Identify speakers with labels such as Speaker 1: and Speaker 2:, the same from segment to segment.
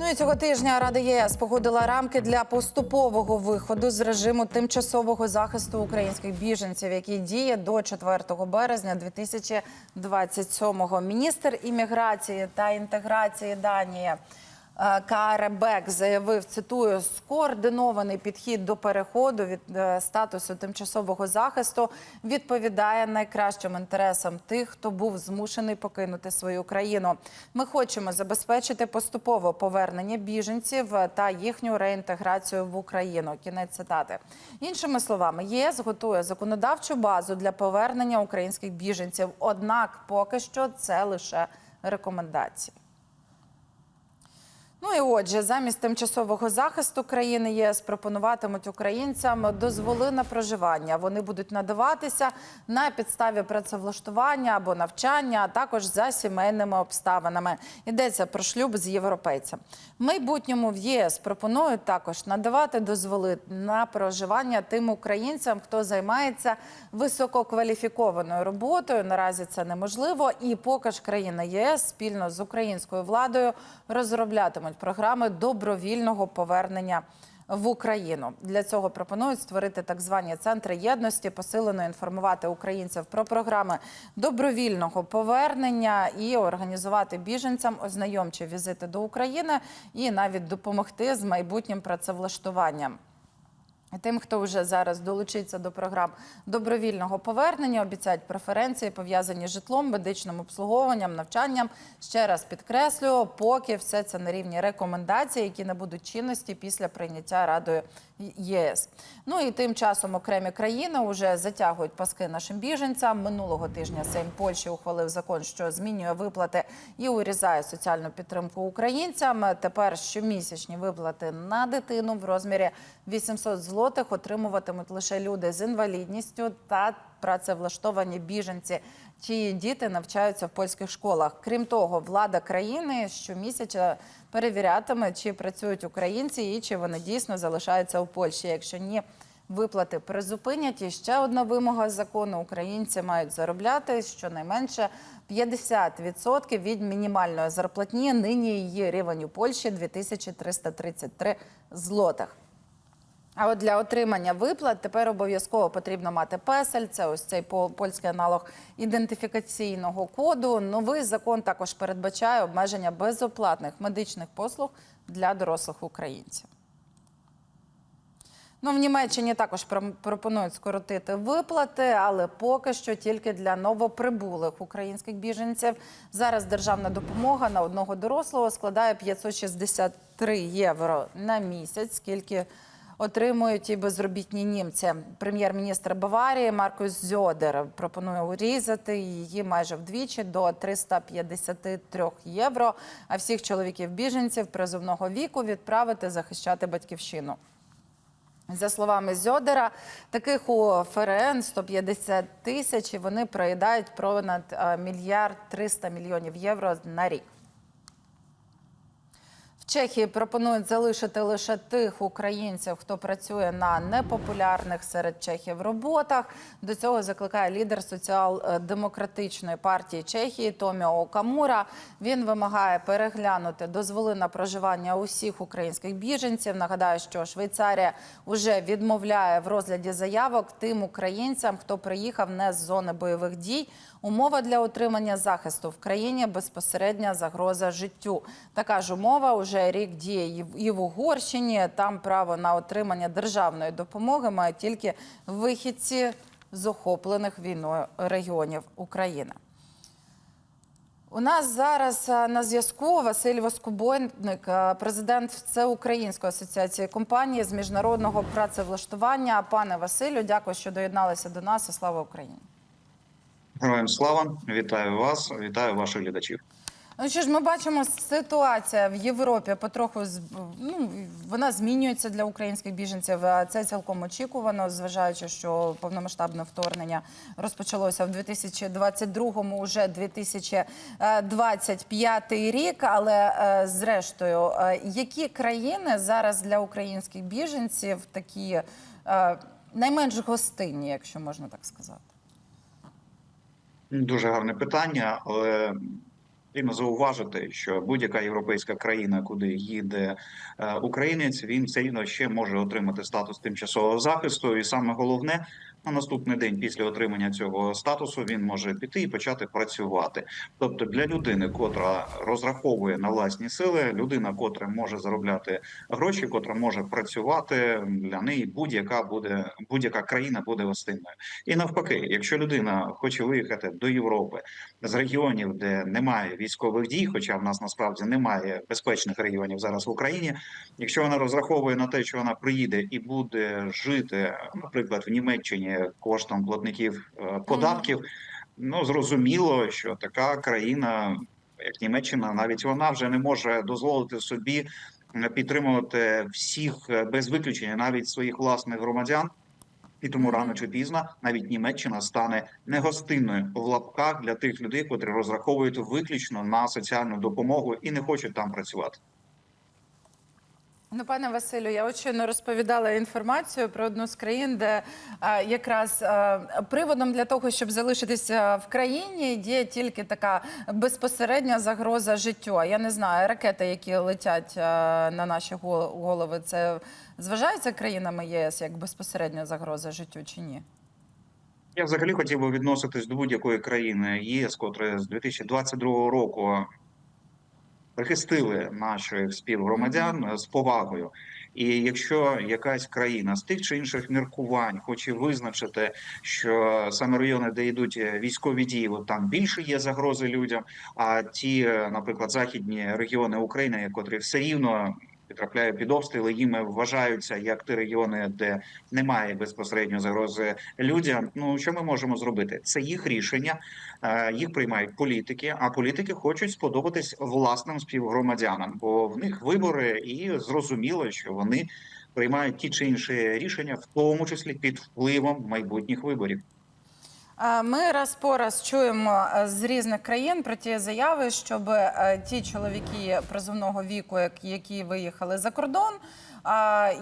Speaker 1: Ну і цього тижня Рада єС погодила рамки для поступового виходу з режиму тимчасового захисту українських біженців, який діє до 4 березня 2027-го. Міністр імміграції та інтеграції Данії. Е, Кааре Бек заявив, цитую, скоординований підхід до переходу від е, статусу тимчасового захисту відповідає найкращим інтересам тих, хто був змушений покинути свою країну. Ми хочемо забезпечити поступове повернення біженців та їхню реінтеграцію в Україну. Кінець цитати. Іншими словами, ЄС готує законодавчу базу для повернення українських біженців. Однак, поки що це лише рекомендації. Ну і отже, замість тимчасового захисту країни ЄС пропонуватимуть українцям дозволи на проживання. Вони будуть надаватися на підставі працевлаштування або навчання, а також за сімейними обставинами. Йдеться про шлюб з європейцем. В майбутньому в ЄС пропонують також надавати дозволи на проживання тим українцям, хто займається висококваліфікованою роботою. Наразі це неможливо, і поки ж країни ЄС спільно з українською владою розроблятимуть програми добровільного повернення. В Україну для цього пропонують створити так звані центри єдності, посилено інформувати українців про програми добровільного повернення і організувати біженцям ознайомчі візити до України і навіть допомогти з майбутнім працевлаштуванням. Тим, хто вже зараз долучиться до програм добровільного повернення, обіцяють преференції пов'язані з житлом, медичним обслуговуванням, навчанням. Ще раз підкреслюю, поки все це на рівні рекомендацій, які не будуть чинності після прийняття Радою ЄС. Ну і тим часом окремі країни вже затягують паски нашим біженцям. Минулого тижня Сейм Польщі ухвалив закон, що змінює виплати і урізає соціальну підтримку українцям. Тепер щомісячні виплати на дитину в розмірі 800 злотих отримуватимуть лише люди з інвалідністю та працевлаштовані біженці, чиї діти навчаються в польських школах. Крім того, влада країни щомісяця перевірятиме, чи працюють українці і чи вони дійсно залишаються у Польщі. Якщо ні, виплати призупинять. І ще одна вимога закону: українці мають заробляти щонайменше 50% від мінімальної зарплатні. Нині її рівень у Польщі 2333 злотих. А от для отримання виплат тепер обов'язково потрібно мати песель. Це ось цей по- польський аналог ідентифікаційного коду. Новий закон також передбачає обмеження безоплатних медичних послуг для дорослих українців. Ну, в Німеччині також про- пропонують скоротити виплати, але поки що тільки для новоприбулих українських біженців. Зараз державна допомога на одного дорослого складає 563 євро на місяць, скільки отримують і безробітні німці. Прем'єр-міністр Баварії Маркус Зьодер пропонує урізати її майже вдвічі до 353 євро. А всіх чоловіків-біженців призовного віку відправити захищати батьківщину. За словами Зьодера, таких у ФРН 150 тисяч, і вони проїдають понад е, мільярд 300 мільйонів євро на рік. Чехії пропонують залишити лише тих українців, хто працює на непопулярних серед чехів роботах. До цього закликає лідер соціал-демократичної партії Чехії Томіо Окамура. Він вимагає переглянути дозволи на проживання усіх українських біженців. Нагадаю, що Швейцарія вже відмовляє в розгляді заявок тим українцям, хто приїхав не з зони бойових дій. Умова для отримання захисту в країні безпосередня загроза життю. Така ж умова уже рік діє і в- Угорщині. Там право на отримання державної допомоги мають тільки вихідці з охоплених війною регіонів України. У нас зараз е, на зв'язку Василь Воскобойник, е, президент Всеукраїнської асоціації компаній з міжнародного працевлаштування. Пане Василю, дякую, що доєдналися до нас. І слава Україні!
Speaker 2: Героям слава, вітаю вас, вітаю ваших глядачів.
Speaker 1: Ну що ж, ми бачимо, ситуація в Європі потроху ну, вона змінюється для українських біженців. Це цілком очікувано, зважаючи, що повномасштабне вторгнення розпочалося в 2022-му, уже 2025 рік. Але е, зрештою, е, які країни зараз для українських біженців такі е, найменш гостинні, якщо можна так сказати?
Speaker 2: Дуже гарне питання, але Потрібно зауважити, що будь-яка європейська країна, куди їде е, українець, він все рівно ще може отримати статус тимчасового захисту. І саме головне, на наступний день після отримання цього статусу він може піти і почати працювати. Тобто, для людини, котра розраховує на власні сили, людина, котра може заробляти гроші, котра може працювати, для неї будь-яка буде будь-яка країна буде гостинною. І навпаки, якщо людина хоче виїхати до Європи з регіонів, де немає військових дій, хоча в нас насправді немає безпечних регіонів зараз в Україні. Якщо вона розраховує на те, що вона приїде і буде жити, наприклад, в Німеччині коштом платників е, податків, ну зрозуміло, що така країна, як Німеччина, навіть вона вже не може дозволити собі е, підтримувати всіх е, без виключення, навіть своїх власних громадян. І тому рано чи пізно навіть Німеччина стане негостинною в лапках для тих людей, котрі розраховують виключно на соціальну допомогу і не хочуть там працювати.
Speaker 1: Ну, пане Василю, я щойно розповідала інформацію про одну з країн, де е, якраз е, приводом для того, щоб залишитися в країні, є тільки така безпосередня загроза життю. Я не знаю, ракети, які летять е, на наші голови, це зважається країнами ЄС як безпосередня загроза життю чи ні?
Speaker 2: Я взагалі хотів би відноситись до будь-якої країни ЄС, котре з 2022 року прихистили наших співгромадян з повагою. І якщо якась країна з тих чи інших міркувань хоче визначити, що саме райони, де йдуть військові дії, от там більше є загрози людям, а ті, наприклад, західні регіони України, котрі все рівно потрапляють під обстріли, їм вважаються як ті регіони, де немає безпосередньо загрози людям. Ну що ми можемо зробити? Це їх рішення, е, їх приймають політики, а політики хочуть сподобатись власним співгромадянам, бо в них вибори, і зрозуміло, що вони приймають ті чи інші рішення, в тому числі під впливом майбутніх виборів.
Speaker 1: Ми раз по раз чуємо е, з різних країн про ті заяви, щоб е, ті чоловіки призовного віку, які виїхали за кордон.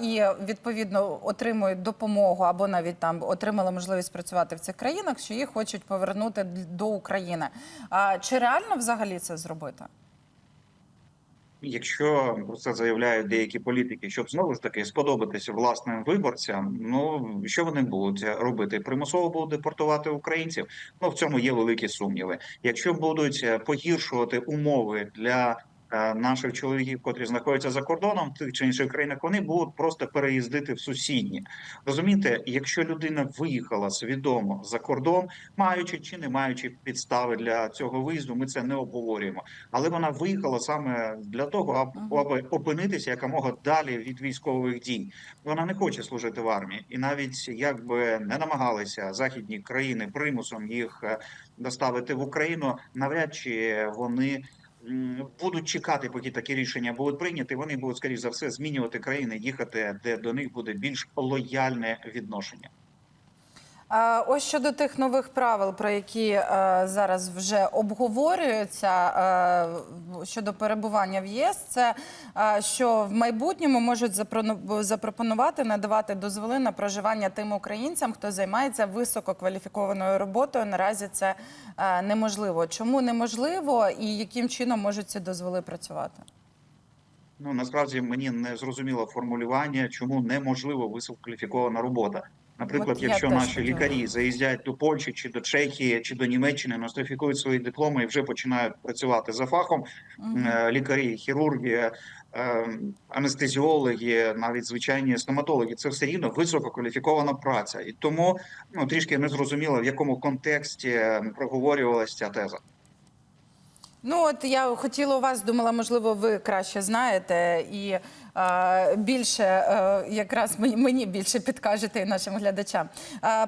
Speaker 1: І відповідно отримують допомогу або навіть там отримали можливість працювати в цих країнах, що їх хочуть повернути до України. Чи реально взагалі це зробити?
Speaker 2: Якщо про це заявляють деякі політики, щоб знову ж таки сподобатися власним виборцям, ну що вони будуть робити? Примусово будуть депортувати українців. Ну в цьому є великі сумніви. Якщо будуть е, погіршувати умови для наших чоловіків, котрі знаходяться за кордоном в тих чи інших країнах, вони будуть просто переїздити в сусідні. Розумієте, якщо людина виїхала свідомо за кордон, маючи чи не маючи підстави для цього виїзду, ми це не обговорюємо. Але вона виїхала саме для того, аби опинитися якомога далі від військових дій. Вона не хоче служити в армії, і навіть якби не намагалися західні країни примусом їх е, доставити в Україну, навряд чи вони. Будуть чекати, поки такі рішення будуть прийняті. Вони будуть скоріш за все змінювати країни, їхати, де до них буде більш лояльне відношення.
Speaker 1: Ось щодо тих нових правил, про які е, зараз вже обговорюються е, щодо перебування в ЄС, це е, що в майбутньому можуть запропонувати надавати дозволи на проживання тим українцям, хто займається висококваліфікованою роботою. Наразі це е, неможливо. Чому неможливо і яким чином можуть ці дозволи працювати?
Speaker 2: Ну насправді мені не зрозуміло формулювання, чому неможливо висококваліфікована робота. Наприклад,
Speaker 1: От я
Speaker 2: якщо
Speaker 1: теж
Speaker 2: наші
Speaker 1: хотіла.
Speaker 2: лікарі заїздять до Польщі чи до Чехії чи до Німеччини, нострифікують свої дипломи і вже починають працювати за фахом. Е, Лікарі, хірурги, е, анестезіологи, навіть звичайні стоматологи, це все рівно висококваліфікована праця, і тому ну трішки не зрозуміло, в якому контексті е, проговорювалася ця теза.
Speaker 1: Ну от я хотіла у вас, думала, можливо, ви краще знаєте і більше е, якраз мені, більше підкажете і нашим глядачам.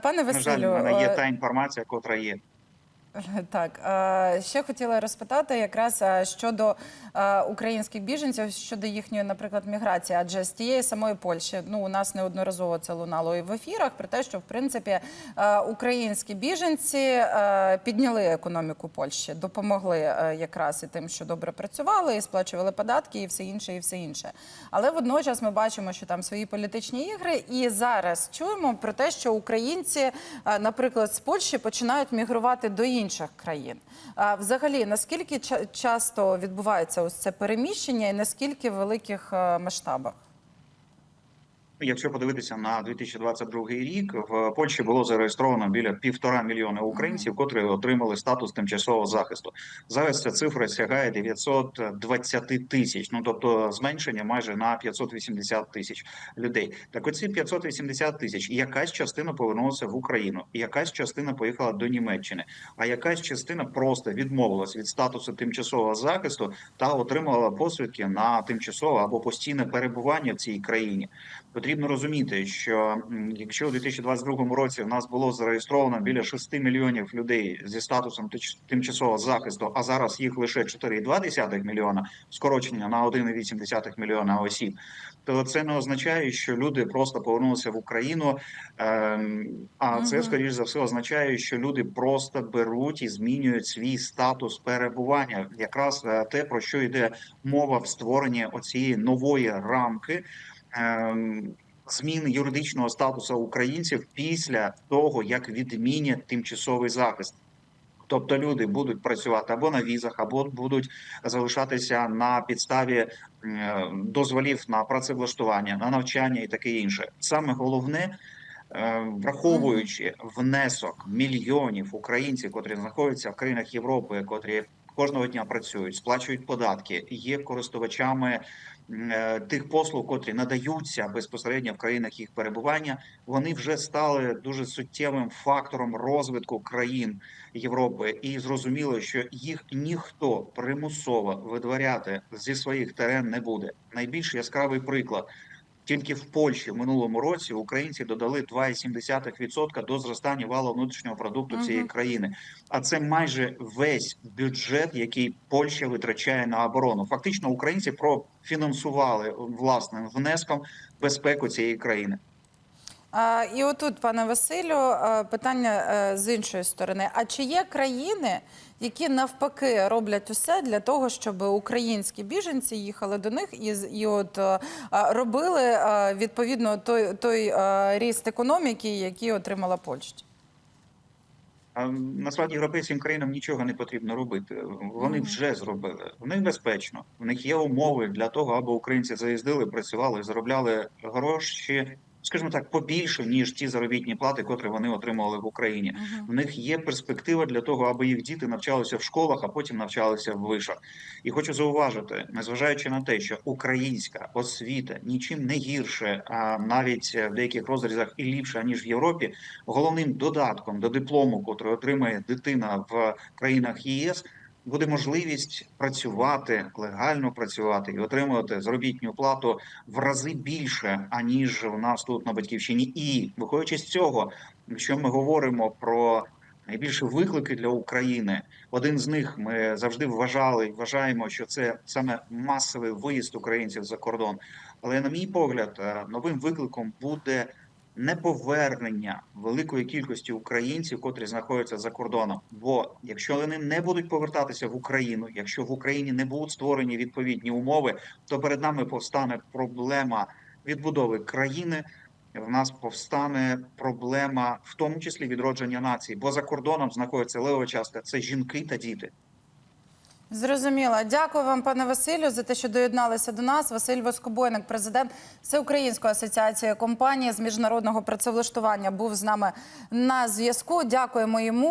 Speaker 1: Пане
Speaker 2: На жаль,
Speaker 1: Василю,
Speaker 2: в мене є
Speaker 1: е,
Speaker 2: та інформація, котра є.
Speaker 1: Так, ще хотіла розпитати якраз щодо українських біженців, щодо їхньої, наприклад, міграції. Адже з тієї самої Польщі, ну у нас неодноразово це лунало і в ефірах про те, що в принципі українські біженці підняли економіку Польщі, допомогли якраз і тим, що добре працювали, і сплачували податки, і все інше, і все інше. Але водночас ми бачимо, що там свої політичні ігри, і зараз чуємо про те, що українці, наприклад, з Польщі починають мігрувати до інших інших країн. Взагалі, наскільки ча- часто відбувається ось це переміщення, і наскільки в великих е, масштабах?
Speaker 2: Якщо подивитися на 2022 рік, в Польщі було зареєстровано біля півтора мільйона українців, котрі отримали статус тимчасового захисту. Зараз ця цифра сягає 920 тисяч. Ну тобто зменшення майже на 580 тисяч людей. Так, оці 580 тисяч, якась частина повернулася в Україну, якась частина поїхала до Німеччини, а якась частина просто відмовилась від статусу тимчасового захисту та отримала посвідки на тимчасове або постійне перебування в цій країні. Потрібно розуміти, що якщо у 2022 році в нас було зареєстровано біля 6 мільйонів людей зі статусом тимчасового захисту, а зараз їх лише 4,2 мільйона, скорочення на 1,8 мільйона осіб, то це не означає, що люди просто повернулися в Україну. ем, А це скоріш за все означає, що люди просто беруть і змінюють свій статус перебування. Якраз е, те про що йде мова в створенні оцієї нової рамки ем, зміни юридичного статусу українців після того, як відмінять тимчасовий захист. Тобто люди будуть працювати або на візах, або будуть залишатися на підставі дозволів на працевлаштування, на навчання і таке інше. Саме головне, е, враховуючи внесок мільйонів українців, котрі знаходяться в країнах Європи, котрі кожного дня працюють, сплачують податки, є користувачами е, тих послуг, котрі надаються безпосередньо в країнах їх перебування, вони вже стали дуже суттєвим фактором розвитку країн Європи, і зрозуміло, що їх ніхто примусово видворяти зі своїх терен не буде. Найбільш яскравий приклад. Тільки в Польщі в минулому році українці додали 2,7% до зростання валового внутрішнього продукту цієї країни. А це майже весь бюджет, який Польща витрачає на оборону. Фактично, українці профінансували власним внеском безпеку цієї країни.
Speaker 1: І отут, пане Василю, питання е, з іншої сторони. А чи є країни, які навпаки роблять усе для того, щоб українські біженці їхали до них і, і от е, робили е, відповідно той, той ріст економіки, який отримала Польща?
Speaker 2: Насправді європейським країнам нічого не потрібно робити. Вони вже зробили. В них безпечно. В них є умови для того, аби українці заїздили, працювали, заробляли гроші, скажімо так, побільше ніж ті заробітні плати, котрі вони отримували в Україні.
Speaker 1: Мгм.
Speaker 2: В них є перспектива для того, аби їх діти навчалися в школах, а потім навчалися в вишах. І хочу зауважити, незважаючи на те, що українська освіта нічим не гірше, а навіть в деяких розрізах і ліпше ніж в Європі. Головним додатком до диплому, котрий отримає дитина в країнах ЄС. Буде можливість працювати легально працювати і отримувати заробітну плату в рази більше аніж у нас тут на батьківщині. І виходячи з цього, якщо ми говоримо про найбільші виклики для України, один з них ми завжди вважали вважаємо, що це саме масовий виїзд українців за кордон. Але на мій погляд, е, новим викликом буде неповернення великої кількості українців, котрі знаходяться за кордоном. Бо якщо вони не будуть повертатися в Україну, якщо в Україні не будуть створені відповідні умови, то перед нами повстане проблема відбудови країни. В нас повстане проблема, в тому числі відродження нації, бо за кордоном знаходиться лева частка це жінки та діти.
Speaker 1: Зрозуміло. Дякую вам, пане Василю, за те, що доєдналися до нас. Василь Воскобойник, президент Всеукраїнської асоціації компаній з міжнародного працевлаштування, був з нами на зв'язку. Дякуємо йому.